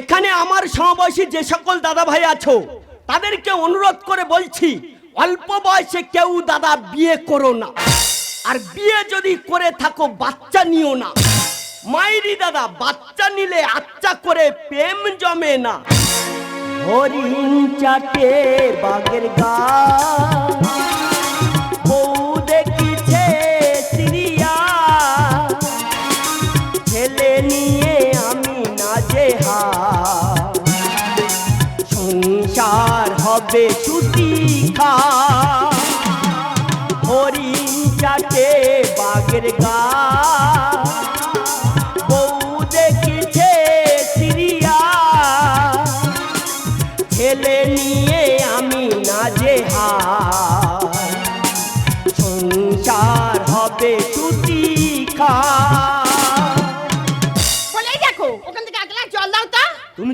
এখানে আমার সমবয়সী যে সকল দাদা ভাই আছো, তাদেরকে অনুরোধ করে বলছি, অল্প বয়সে কেউ দাদা বিয়ে করো না। আর বিয়ে যদি করে থাকো, বাচ্চা নিও না। মাইরি দাদা, বাচ্চা নিলে আচ্চা করে প্রেম জমে না। হরিণ চাটে বাগের গা। হবে সুতি খা। হরিণ চাটে বাগের গা।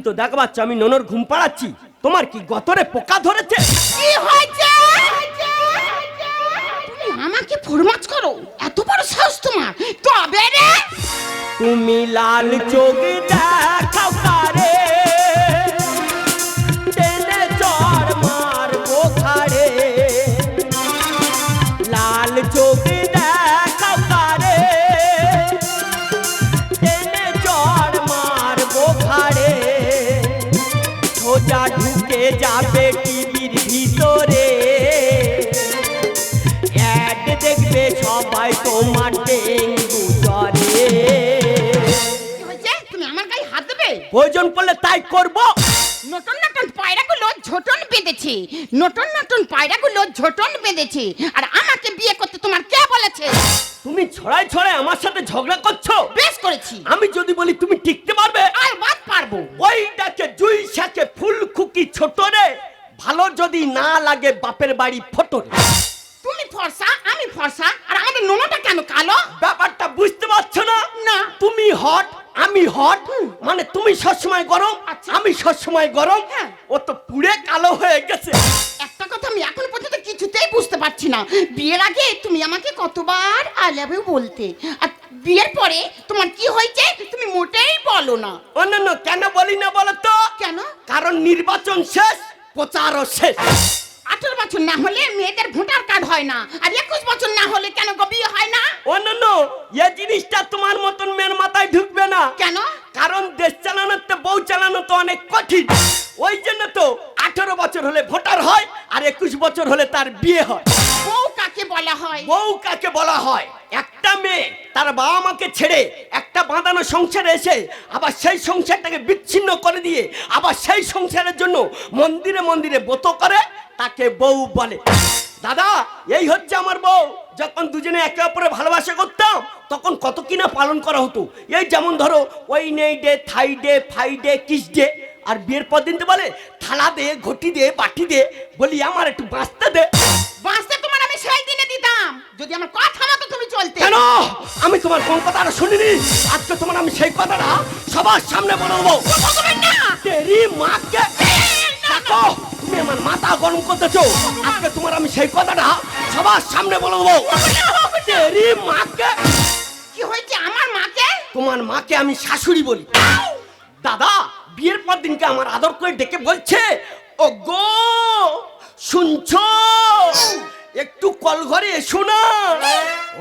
তুমি তো দেখ বাচ্চা আমি ননর ঘুম পাড়াচ্ছি। তোমার কি গতরে পোকা ধরেছে? কি হয়েছে? তুমি আমাকে ফরমাজ করো এত বড় সাহস তোমার। তবে রে। তুমি লাল চোখ দেখাও প্রয়োজন পড়লে তাই করব। নতুন নতুন পায়রাগুলো ঝোটন বেঁধেছে। নতুন নতুন পায়রাগুলো ঝোটন বেঁধেছে। আর আমাকে বিয়ে করতে তোমার কে বলেছে? তুমি ছড়াই ছড়াই আমার সাথে ঝগড়া করছ? বেশ করেছি। আমি যদি বলি তুমি টিকতে পারবে? আর বাদ পারব। ওইটাকে জুই শাকে ফুল খুকি ছোট রে ভালো যদি না লাগে বাপের বাড়ি ফটো তুমি ফর্সা আমি ফর্সা আর আমাদের নোনাটা কেন কালো? ব্যাপারটা বুঝতে পারছ না? না। তুমি হট আমি হট মানে তুমি সবসময় গরম আচ্ছা। আমি সবসময় গরম হ্যাঁ। ও তো পুড়ে কালো হয়ে গেছে। একটা কথা আমি এখন পর্যন্ত কিছুতেই বুঝতে পারছি না। বিয়ের আগে তুমি আমাকে কতবার আই লাভ ইউ বলতে আর বিয়ের পরে তোমার কি হয়েছে তুমি মোটেই বলো না। অন্যান্য কেন বলি না বলো তো? কেন? কারণ নির্বাচন শেষ প্রচারও শেষ। আঠারো বছর না হলে মেয়েদের ভোটার কার্ড হয় না। আর একুশ বছর না হলে কেন গো বিয়ে হয় না? অন্যান্য এ জিনিসটা তোমার মতন মেয়ের মাথায় ঢুকবে না। কেন? কারণ দেশ চালানোর তো বউ চালানো তো অনেক কঠিন। ওই জন্য তো আঠারো বছর হলে ভোটার হয় আর একুশ বছর হলে তার বিয়ে হয়। বউ কাকে বলা হয়? বউ কাকে বলা হয়? একটা মেয়ে তার বাবা মাকে ছেড়ে একটা বাঁধানো সংসারে এসে আবার সেই সংসারটাকে বিচ্ছিন্ন করে দিয়ে আবার সেই সংসারের জন্য মন্দিরে মন্দিরে ব্রত করে, তাকে বউ বলে। দাদা, এই হচ্ছে আমার বউ। যখন দুজনে একে অপরে ভালোবাসা করতাম, তখন কত কিনা পালন করা হতো। এই যেমন ধরো, ওই নেই ডে থাই ডে ফাই ডে কিস ডে আর বিয়ের পর দিন তো বলে, থালা দে, ঘটি দে, বাটি দে, বলি, আমার একটু বাঁচতে দে। বাঁচতে সেই দিনে দিতাম। যদি আমার কথা মতো তুমি চলতে। কেন? আমি তোমার কোন কথাটা শুনিনি? আজকে তোমার আমি সেই কথাটা সবার সামনে বলব তেরি মাকে দেখো তুমি আমার মাথা গরম করতেছো। আজকে তোমার আমি সেই কথাটা সবার সামনে বলব তেরি মাকে। কি হয়েছে আমার মাকে? তোমার মাকে আমি শাশুড়ি বলি। দাদা বিয়ের পর দিনকে আমার আদর করে ডেকে বলছে ও গো শুনছো? একটু কল ঘরে এসো না।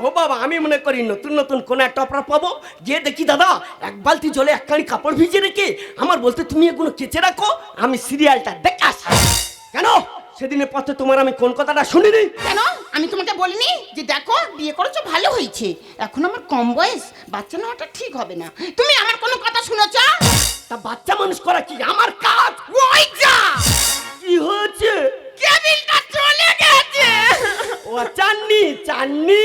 ও বাবা আমি মনে করি নতুন নতুন কোন একটা অপরা পাবো। গিয়ে দেখি দাদা এক বালতি জলে এক কাঁড়ি কাপড় ভিজে রেখে আমার বলতে তুমি এগুলো কেচে রাখো আমি সিরিয়ালটা দেখে আসি। কেন? সেদিনের পথে তোমার আমি কোন কথাটা শুনিনি? কেন? আমি তোমাকে বলিনি যে দেখো বিয়ে করেছ ভালো হয়েছে। এখন আমার কম বয়স বাচ্চা নেওয়াটা ঠিক হবে না। তুমি আমার কোনো কথা শুনেছ? তা বাচ্চা মানুষ করা কি আমার কাজ? ওই যা! কি হয়েছে? কেবিলটা চলে গেছে। ও চাননি চাননি?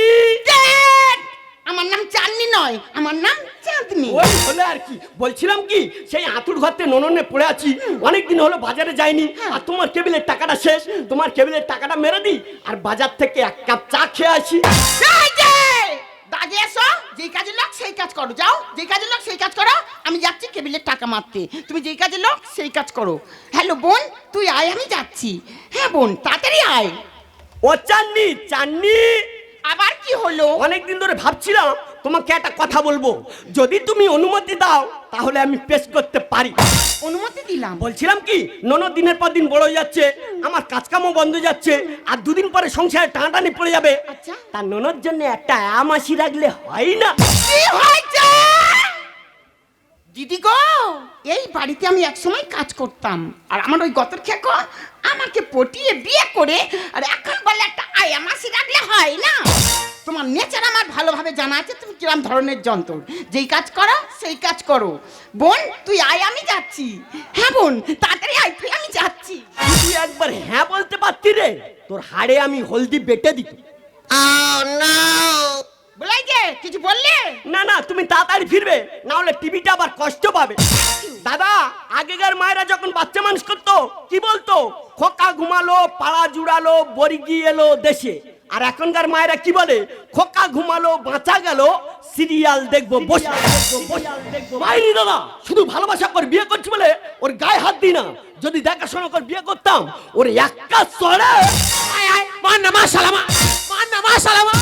আমার নাম চাঁদনি নয় আমার নাম চাঁদনি। ওই হলে আর কি বলছিলাম কি সেই আতুর ঘরতে নননে পড়ে আছি। অনেক দিন হলো বাজারে যাইনি। আর তোমার কেবিলের টাকাটা শেষ তোমার কেবিলের টাকাটা মেরে দিই। আর বাজার থেকে এক কাপ চা খেয়ে আসি। দাদি এসো যেই কাজে লোক সেই কাজ করো। যাও যেই কাজে লোক সেই কাজ করো। আমি যাচ্ছি কেবিলের টাকা মারতে। তুমি যেই কাজে লোক সেই কাজ করো। হ্যালো বোন তুই আয় আমি যাচ্ছি। হ্যাঁ বোন তাড়াতাড়ি আয়। ও চাননি চাননি। আবার কি হলো? অনেকদিন ধরে ভাবছিলাম তোমাকে একটা কথা বলব। যদি তুমি অনুমতি দাও তাহলে আমি পেশ করতে পারি। অনুমতি দিলাম। বলছিলাম কি ননদ দিনের পর দিন বড় হয়ে যাচ্ছে আমার কাজকামও বন্ধ যাচ্ছে আর দুদিন পরে সংসারে টানাটানি পড়ে যাবে। আচ্ছা। তার ননদ জন্য একটা আমাসি রাখলে হয় না। কি হয়েছে? দিদি গো! এই বাড়িতে আমি একসময় কাজ করতাম। আর আমার ওই গতর খেকো আমাকে পটিয়ে বিয়ে করে আর এখন বলে একটা আয়া মাসি রাখলে হয় না? তোমার নেচার আমার ভালোভাবে জানা আছে তুমি কিরম ধরনের যন্ত্র। যেই কাজ করো সেই কাজ করো। বোন তুই আয় আমি যাচ্ছি। হ্যাঁ বোন তাড়াতাড়ি আয় তুই আমি যাচ্ছি। তুই একবার হ্যাঁ বলতে পারতি রে? তোর হাড়ে আমি হলদি বেটে দিত। বলাই যে কিছু বললে? না না তুমি তাড়াতাড়ি ফিরবে না হলে টিভিটা আবার কষ্ট পাবে। দাদা আগেকার মায়েরা যখন বাচ্চা মানুষ করতো কি বলতো? খোকা ঘুমালো পাড়া জুড়ালো বর্গি এলো দেশে। আর এখনকার মায়েরা কি বলে? খোকা ঘুমালো বাঁচা গেল সিরিয়াল দেখব মাইনি দাদা শুধু ভালোবাসা করে বিয়ে করছি বলে ওর গায়ে হাত দিই না। যদি দেখাশোনা করে বিয়ে করতাম ওর একটা সরে আয় আয় মান না মা সালামা মান না মা সালামা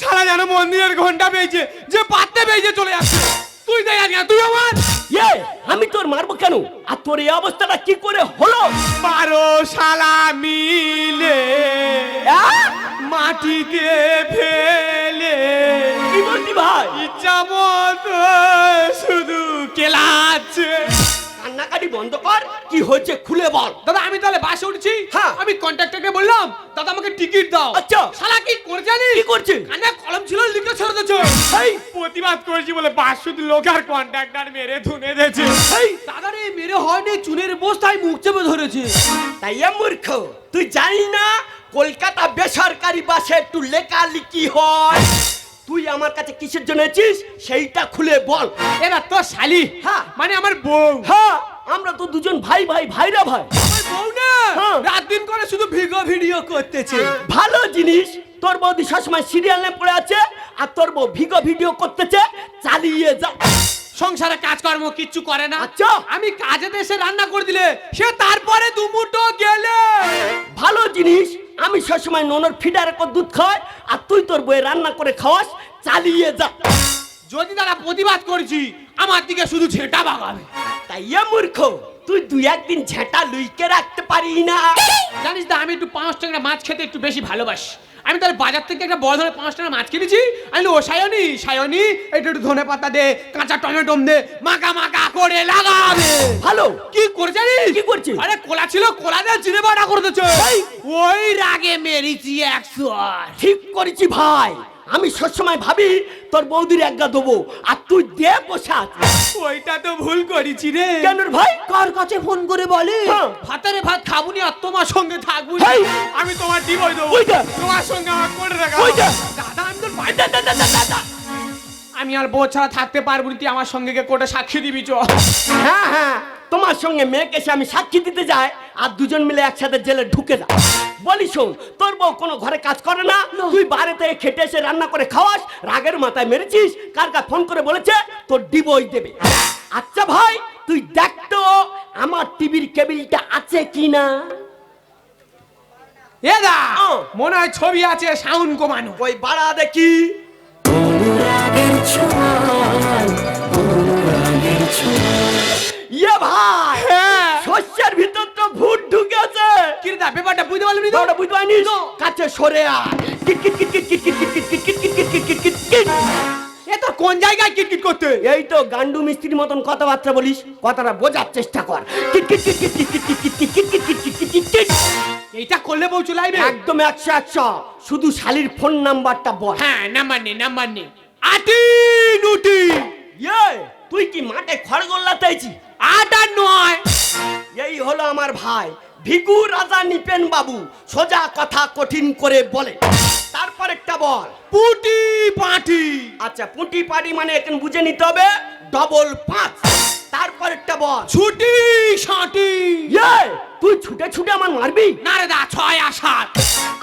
শালা যেন মন্দিরের ঘণ্টা পেয়েছে যে পাততে পেয়েছে চলে যাচ্ছে তুই দেখ আজকে তুই আমার? ইয়ে আমি তোর মারবো কেন? আর তোর এই অবস্থাটা কি করে হলো? বারো শালা মিলে? মাটিতে ফেলে। কি বলছি ভাই? ইচ্ছা মতো কান্নাকাটি বন্ধ কর। কি হয়েছে খুলে বল। দাদা আমি তাহলে বাসে উঠছি। হ্যাঁ। আমি কন্ট্রাক্টরকে বললাম দাদা আমাকে টিকিট দাও। আচ্ছা। শালা কি করে জানিস? কি করছে? কানে কলম ছিল লিখে ছেড়ে দিয়েছে। এই প্রতিবাদ করেছি বলে বাস শুধু লোক আর কন্ট্রাক্টর মেরে ধুনে দিয়েছে। এই দাদা রে মেরে হয়নি চুনের বস্তায় মুখ চেপে ধরেছে। তাই মূর্খ। তুই জানিস না কলকাতা বেসরকারি বাসে একটু লেখালেখি হয়। তুই আমার কাছে কিসের জন্য এসেছিস সেইটা খুলে বল। এরা তো শালি। হ্যাঁ। মানে আমার বউ। হ্যাঁ। আমরা তো দুজন ভাই ভাই ভাইরা ভাই। বউ না হ্যাঁ। রাত দিন করে শুধু ভিডিও ভিডিও করতেছে। ভালো জিনিস তোর বৌদি সবসময় সিরিয়াল নিয়ে পড়ে আছে আর তোর বউ ভিগো ভিডিও করতেছে চালিয়ে যা। সংসারে কাজকর্ম কিচ্ছু করে না। আচ্ছা। আমি কাজে দেশে রান্না করে দিলে সে তারপরে দুমুটো গেলে। ভালো জিনিস আমি সবসময় ননর ফিডারে করে দুধ খাওয়াই আর তুই তোর বইয়ে রান্না করে খাওয়াস চালিয়ে যা। যদি তারা প্রতিবাদ করছি আমার দিকে শুধু ঝেঁটা বাগাবে। তাই এ মূর্খ তুই দুই একদিন ঝেঁটা লুইকে রাখতে পারি না। জানিস তো আমি একটু পাঁচ টাকা মাছ খেতে একটু বেশি ভালোবাসি। আমি তাহলে বাজার থেকে একটা বড় ধরনের পাঁচ টাকা মাছ কিনেছি। আমি ও সায়নি সায়নি একটু একটু ধনে পাতা দে কাঁচা টমেটো দে মাকা মাকা করে লাগাবে। ভালো। কি করে জানিস? কি করছে? আরে কোলা ছিল কোলা দিয়ে চিনে বাটা করে দিচ্ছে ওই রাগে মেরেছি একশো ঠিক করেছি ভাই। আমি সবসময় ভাবি তোর বৌদির একগা দেবো আর তুই দে বসে আছিস। ওইটা তো ভুল করেছি রে কেন রে ভাই কার কাছে ফোন করে বলে হ্যাঁ। ভাতারে ভাত খাবুনি আর তোমার সঙ্গে থাকব হেই! আমি তোমার ডিভোর্স দেবো ওইটা! তোমার সঙ্গে আমার করে রাখা ওইটা! দাদা আমি তোর ভাই দা, দা, দা, দা, দা, দা। আমি আর বউ ছাড়া থাকতে পারব না তুই আমার সঙ্গে গিয়ে কোর্টে সাক্ষী দিবি চ হ্যাঁ হ্যাঁ তোমার সঙ্গে মেয়েকে এসে আমি সাক্ষী দিতে যাই আর দুজন মিলে একসাথে জেলে ঢুকে যা বলি শোন তোর বউ কোনো ঘরে কাজ করে না তুই বাইরে থেকে খেটে এসে রান্না করে খাওয়াস রাগের মাথায় মেরেছিস কার কার ফোন করে বলেছে তোর ডিভোর্স দেবে। আচ্ছা ভাই তুই দেখ তো আমার টিভির কেবিলটা আছে কি না এ দা মনে হয় ছবি আছে সাউন্ড কমানো। ওই বাড়া দেখি। ইয়ে ভাই হ্যাঁ। শস্যের ভিতর কি রে ব্যাপারটা বুঝতে পারলি তো ওটা বুঝতে পারিনি কাছে সরে আয় কিট কিট কিট কিট কিট কিট কিট কিট কিট কিট কিট কিট কিট কিট এ তোর কোন জায়গায় কিটকিট করতে এই তো গান্ডু মিস্ত্রির মতন কথাবার্তা বলিস কথাটা বোঝার চেষ্টা কর কিট কিট কিট কিট কিট কিট কিট কিট কিট কিট কিট কিট কিট কিট কিট এইটা করলে বউ চলে আইবে একদম একশো একশো শুধু শালির ফোন নাম্বারটা বল হ্যাঁ নাম্বার নে নাম্বার নে আটি নুটি ইয়ে তুই কি মাঠে খড়গোল্লাতেছি আটা নয় এই হলো আমার ভাই ভিগু রাজা নিপেন বাবু সোজা কথা কঠিন করে বলে। তারপর একটা বল। পুটি পাটি আচ্ছা পুঁটি পাটি মানে এখানে বুঝে নিতে হবে। ডবল পাঁচ। তারপর একটা বল। ছুটি সাটি ইয়ে তুই ছুটে ছুটে আমার মারবি? না রে দা ছয় আর সাত।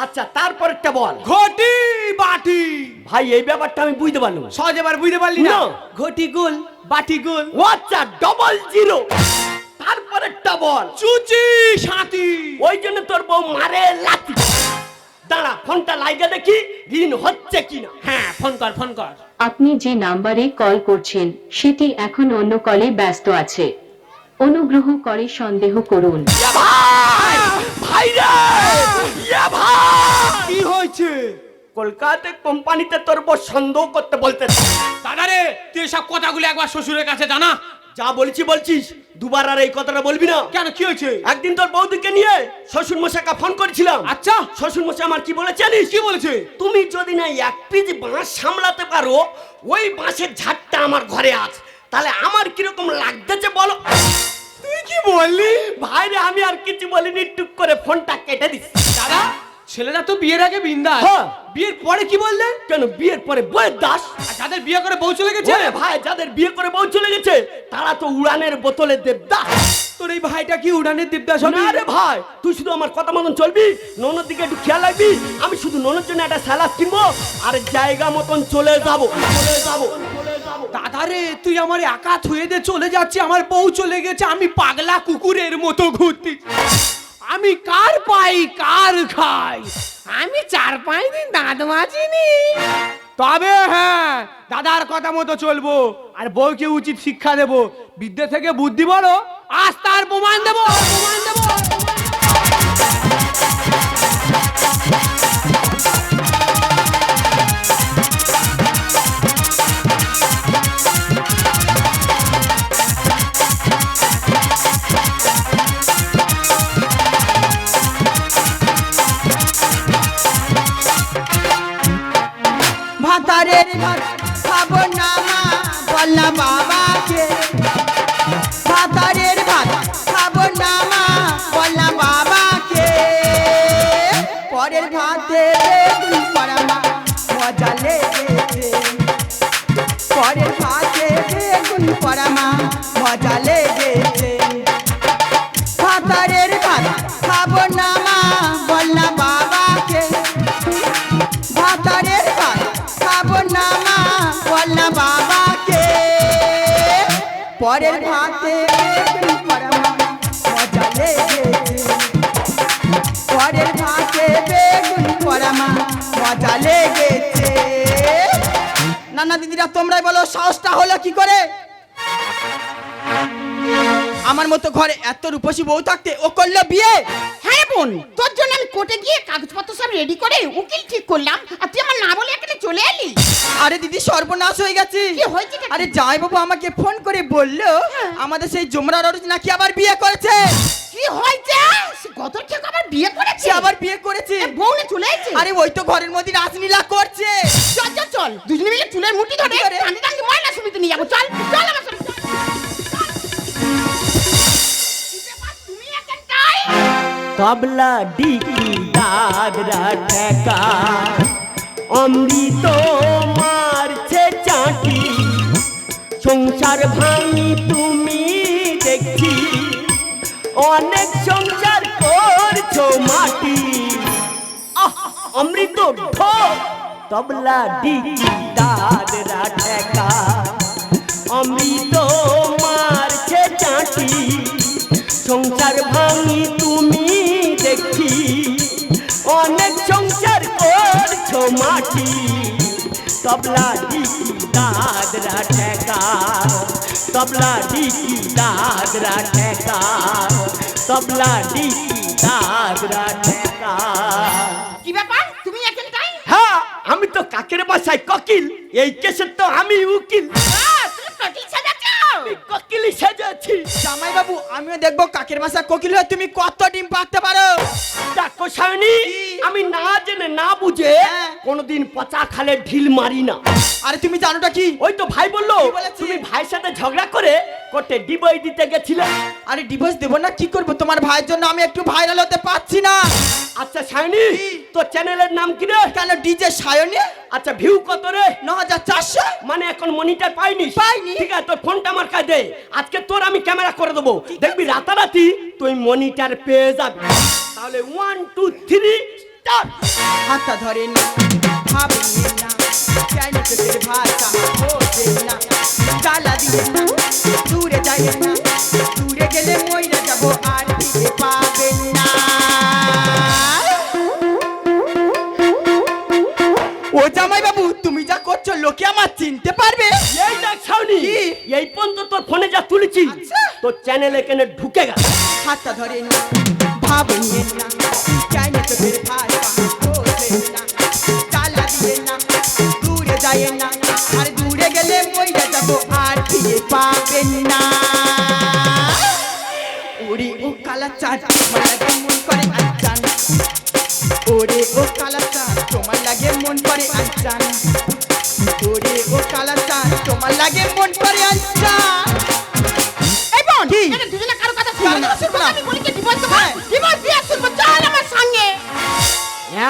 আচ্ছা তারপর একটা বল। ঘটি বাটি। ভাই এই ব্যাপারটা আমি বুঝতে পারলাম। সহজ এবার বুঝতে পারলি না। ঘটি গোল বাটি গোল। আচ্ছা ডবল জিরো তারপর একটা বল। চুচি সাতি ওই জন্য তোর বউ মারে লাতি দাঁড়া ফোনটা লাইগে দেখি ঋণ হচ্ছে কিনা। হ্যাঁ ফোন কর ফোন কর। আপনি যে নাম্বারে কল করছেন সেটি এখন অন্য কলে ব্যস্ত আছে। অনুগ্রহ করে সন্দেহ করুন। ভাই! ভাই রে! ইয়া ভাই! কি হয়েছে? কলকাতা কোম্পানিতে তোর বউ সন্দেহ করতে বলতে দাদা রে তুই সব কথাগুলো একবার শ্বশুরের কাছে জানা? যা বলছি বলছিস দুবার আর এই কথাটা বলবি না। কেন কি হয়েছে? একদিন তোর বৌদিকে নিয়ে শ্বশুর মশাইকে ফোন করেছিলাম। আচ্ছা। শ্বশুর মশাই আমার কি বলেছে জানিস? কি বলেছে? তুমি যদি না এক পিস বাঁশ সামলাতে পারো ওই বাঁশের ঝাড়টা আমার ঘরে আছে তাহলে আমার কীরকম লাগতেছে বলো? তুই কি বললি? ভাইরে আমি আর কিছু বলিনি টুক করে ফোনটা কেটে দিস। দাদা ছেলেরা তো বিয়ের আগে বিন্দা হ্যাঁ। বিয়ের পরে কি বললে? কেন বিয়ের পরে বইয়ের দাস? আর যাদের বিয়ে করে বউ চলে গেছে? ভাই যাদের বিয়ে করে বউ চলে গেছে তারা তো উড়ানের বোতলে দেবদাস। তোর এই ভাইটা কি উড়ানের দেবদাস হবে? না রে ভাই তুই শুধু আমার কথা মতন চলবি ননর দিকে একটু খেয়াল রাখবি আমি শুধু ননর জন্য একটা স্যালাড কিনবো আর জায়গা মতন চলে যাব চলে যাব চলে যাব। দাদা রে তুই আমার একা থুয়ে দে চলে যাচ্ছি আমার বউ চলে গেছে আমি পাগলা কুকুরের মতো ঘুরতি। আমি কার পাই কার খাই? আমি চার পাঁচ দিন দাঁত মাজিনি। তবে হ্যাঁ দাদার কথা মতো চলবো আর বউকে উচিত শিক্ষা দেব। বিদ্যে থেকে বুদ্ধি বলো আজ তার প্রমাণ দেবো। প্রমাণ দেবো মজা লেগেছে পরের ভাতে বেগুন পড়া মা মজা লেগেছে ভাতারের ভাত খাব বাবাকে। ভাতারের ভাত খাব না বাবাকে। পরের ভাতে মজা লেগেছে। নানা দিদিরা তোমরাই বলো সাহসটা হলো কি করে? আমার মতো ঘরে এত রূপসী বউ থাকতে ও করল বিয়ে? হ্যাঁ বোন তোর জন্য আমি কোর্টে গিয়ে কাগজপত্র সব রেডি করে উকিল ঠিক করলাম আর তুই আমার না বলে এখানে চলে এলি? আরে দিদি সর্বনাশ হয়ে গেছে। কি হয়েছে? আরে জামাই বাবু আমাকে ফোন করে বলল আমাদের সেই জমরা রোজ নাকি আবার বিয়ে করেছে। কি হয়েছে? সে গত ঠিক আবার বিয়ে করেছে? সে আবার বিয়ে করেছে। বউ না চলে এসেছে? আরে ওই তো ঘরের মধ্যে রাসলীলা করছে। চল চল চল দুজনে মিলে চুলের মুঠি ধরে। টানতে টানতে ময়লা সমিতি নিয়ে যাব। চল চল আমার সাথে, চল। তবলা ডিকি দাদরা ঠেকা। অমৃত মারছে চাটি সংসার ভাঙি তুমি দেখছি। অনেক সংসার করছ মাটি। অমৃত ঢো তবলা ডিকি দাদরা ঠেকা। অমৃত মাটি তবলা ডিকি দাদরা ঠেকা। তবলা ডিকি দাদরা ঠেকা। তবলা ডিকি দাদরা ঠেকা। কি ব্যাপার? তুমি এখানটায়? হ্যাঁ আমি তো কাকের বাসায় ককিল। এই কেসের তো আমি উকিল। তুমি সাজাচ্ছ আমি ককিলই সেজেছি। জামাই বাবু আমিও দেখব কাকের বাসা কোকিল হয়ে তুমি কত ডিম পাকতে পারো। দেখো সায়নি আমি না জেনে না বুঝে হ্যাঁ। কোনোদিন পচা খালে ঢিল মারি না। আরে তুমি জানোটা কি? ওই তো ভাই বলল তুমি ভাইয়ের সাথে ঝগড়া করে কোর্টে ডিবই দিতে গেছিলে। আরে ডিভোর্স দেবো না কি করব? তোমার ভাইয়ের জন্য আমি একটু ভাইরাল হতে পারছি না। আচ্ছা সায়নি তোর চ্যানেলের নাম কি রে? কেন ডিজে সায়নে? আচ্ছা ভিউ কত রে? ন হাজার চারশো? মানে এখন মনিটর পাইনি। পাইনি। ঠিক আছে তোর ফোনটা আমার কাছে দে। আজকে তোর আমি ক্যামেরা করে দেবো। দেখবি রাতারাতি তুই মনিটর পেয়ে যাবি। তাহলে ওয়ান টু থ্রি স্টার্ট হাতটা ধরে না ভাবিয়ে না। কেন তোদের ভাষা বোঝে না? জ্বালা দিয়ে না দূরে যাই না। দূরে গেলে মইরা যাব। লোকে আমার চিনতে পারবে। এই দেখ ছাউনি? এই পর্যন্ত তোর ফোনে যা তুলেছি আচ্ছা। তোর চ্যানেলে কেনে ঢুকে গেল। হাতটা ধরে না ভাবে নিয়ে না চাইলে তো না চালা দিয়ে না দূরে যায় না আর দূরে গেলে মইরা যাব আর ফিরে পাবেন না। ওরে ও কালা চাঁদ তোমার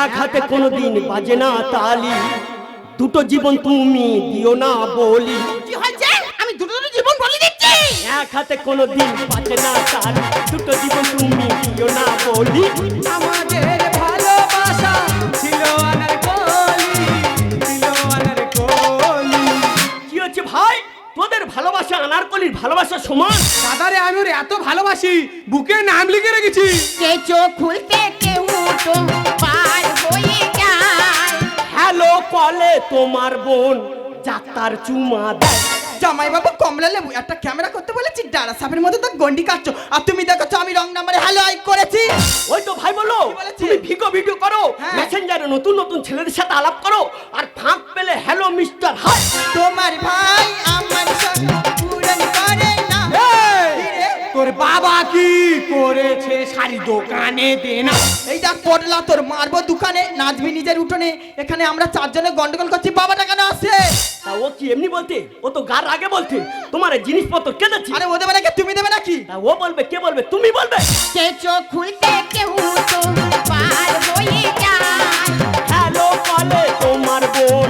এক হাতে কোনোদিন বাজে না তালি। দুটো জীবন তুমি দিও না বলি। কি হয়েছে? আমি দুটো দুটো জীবন বলে দিচ্ছি। এক হাতে কোনোদিন বাজে না তালি। দুটো জীবন তুমি দিও না বলি। আমাদের ভালোবাসা ছিল আনার কলি ছিল আনার কলি। কি হচ্ছে ভাই? তোদের ভালোবাসা আনারকলির ভালোবাসা সমান? দাদারে আমি ওর এত ভালোবাসি বুকে নাম লিখে রেখেছি। কে চোখ খুলতে কেউ তো হ্যালো কলে তোমার বোন যাত্রার চুমা দেয় জামাই বাবু কমলা লেবু একটা ক্যামেরা করতে বলেছি ডারা সাপের মধ্যে তো গন্ডি কাটছো আর তুমি দেখো আমি রং নাম্বারে হ্যালো আই করেছি ওই তো ভাই বলো? তুমি ভিডিও ভিডিও করো হ্যাঁ। মেসেঞ্জারে নতুন নতুন ছেলেদের সাথে আলাপ করো আর ফাঁক পেলে হ্যালো মিস্টার হাই তোমার ভাই আমার এই, তোর বাবা কি করেছে? শাড়ি দোকানে দে না। এই দেখ পড়লা তোর মারবো দোকানে নাচবি নিজের উঠোনে। এখানে আমরা চারজনে গন্ডগোল করছি বাবাটা কেন আসছে। তা ও কি এমনি বলতে ও তো গার আগে বলতে তোমার এই জিনিসপত্র কে দিচ্ছে? আরে ও দেবে নাকি তুমি দেবে নাকি? তা ও বলবে কে বলবে? তুমি বলবে? কে চোখ খুলতে কেউ তো পার হয়ে যায় হ্যালো কলে তোমার বোন।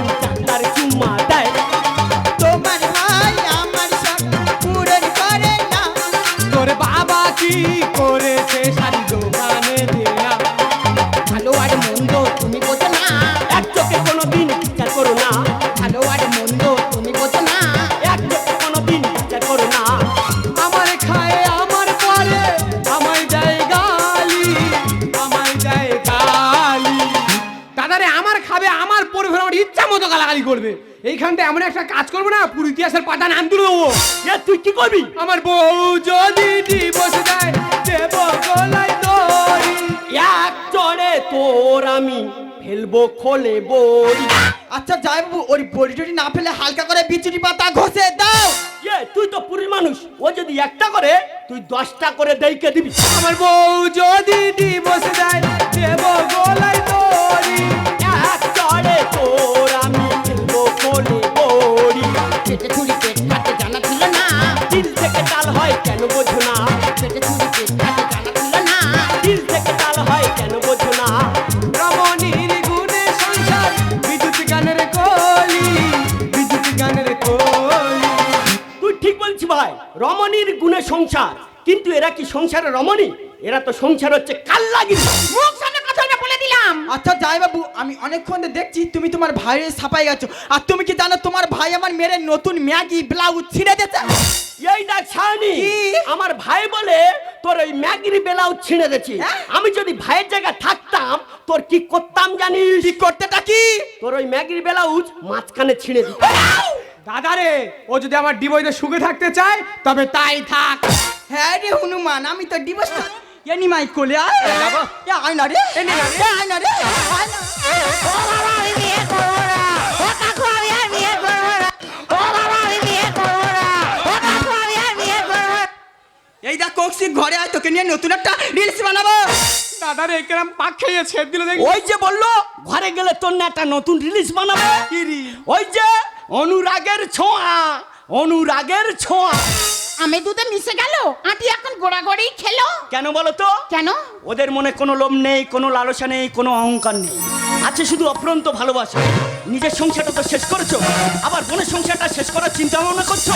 আমার বউ যদি ডিভোর্স দেয় দেব গলায় দড়ি এক চড়ে তোর আমি ফেলব খোলে বই। আচ্ছা যাই বাবু ওর বড়ি টড়ি না ফেলে হালকা করে বিচুটি পাতা ঘষে দাও। এ তুই তো পুরীর মানুষ। ও যদি একটা করে তুই দশটা করে দেইকে দিবি। আমার বউ যদি ডিভোর্স দেয় দেব গলায় দড়ি এক চড়ে তোর আমি ফেলব খোলে বই। পেটে ছুরি পেট। কাটে তাল হয় কেন বোঝো না? পেটে ছুরি পেট জানা ছিল না। দিল থেকে তাল হয় কেন বোঝো না? রমণীর গুণে সংসার বিদ্যুৎ গানের কলি বিদ্যুৎ গানের কলি। তুই ঠিক বলছি ভাই রমণীর গুণে সংসার কিন্তু এরা কি সংসারে রমণী? এরা তো সংসার হচ্ছে কাল্লাগিরি। মুখ আচ্ছা যাই বাবু আমি অনেকক্ষণ দেখছি তুমি তোমার ভাইয়ের ছাপাই গেছো। আর তুমি কি জানো তোমার ভাই আমার মেরে নতুন ম্যাগি ব্লাউজ ছিঁড়ে দিয়েছে? এই দেখ ছানি আমার ভাই বলে তোর ওই ম্যাগিরি বেলাউজ ছিঁড়ে দিয়েছি। হ্যাঁ? আমি যদি ভাইয়ের জায়গায় থাকতাম তোর কি করতাম জানিস? কি করতেটা কি? তোর ওই ম্যাগির ব্লাউজ মাঝখানে ছিঁড়ে দিতাম দাদারে ও যদি আমার ডিভোর্সে সুখে থাকতে চায় তবে তাই থাক। হ্যাঁ রে হনুমান আমি তো ডিভোর্স এনি মাই কোলে আয় এ আয় না রে এনি না রে আয় না রে আয় না ও বাবা আমি বিয়ে করব না ও কাকু আমি আর বিয়ে করব না ও বাবা আমি বিয়ে করব না ও কাকু আমি আর বিয়ে করব না এই দেখ কোকসি ঘরে আয় তোকে নিয়ে নতুন একটা রিলস বানাবো। দাদারে কেরাম পাক খেয়ে ছেদ দিল দেখি। ওই যে বলল ঘরে গেলে তোর না একটা নতুন রিলিজ বানাবে? ওই যে অনুরাগের ছোঁয়া অনুরাগের ছোঁয়া। আমি দুধে মিশে গেল? আটি এখন গোড়াগড়ি খেলো। কেন বলো তো? কেন? ওদের মনে কোনো লোভ নেই কোনো লালসা নেই কোনো অহংকার নেই। আছে শুধু অপ্রন্ত ভালোবাসা। নিজের সংসারটা তো শেষ করেছ। আবার বোনের সংসারটা শেষ করার চিন্তা ভাবনা করছ?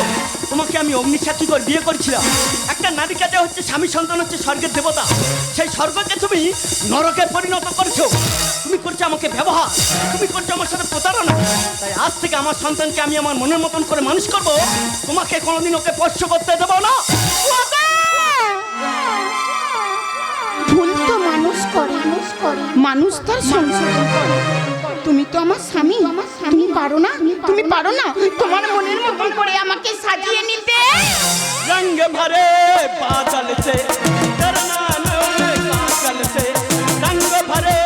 তোমাকে আমি অগ্নিসাক্ষী করে বিয়ে করেছিলাম। একটা নারী কাজে হচ্ছে স্বামী সন্তান হচ্ছে স্বর্গের দেবতা, সেই স্বর্গকে তুমি নরকে পরিণত করছ। তুমি করছ আমাকে ব্যবহার। তুমি করছ আমার সাথে প্রতারণা। তাই আজ থেকে আমার সন্তানকে আমি আমার মনের মতন করে মানুষ করব। তোমাকে কোনোদিন ওকে স্পর্শ করতে দেবো না। ভুল তো মানুষ করে। মানুষ তার সংসার তুমি তো আমার স্বামী। আমার স্বামী পারো না? তুমি পারো না? তোমার মনের মতন করে আমাকে সাজিয়ে নিতে। রঙ ভরে পাগল সে তেরা ভরে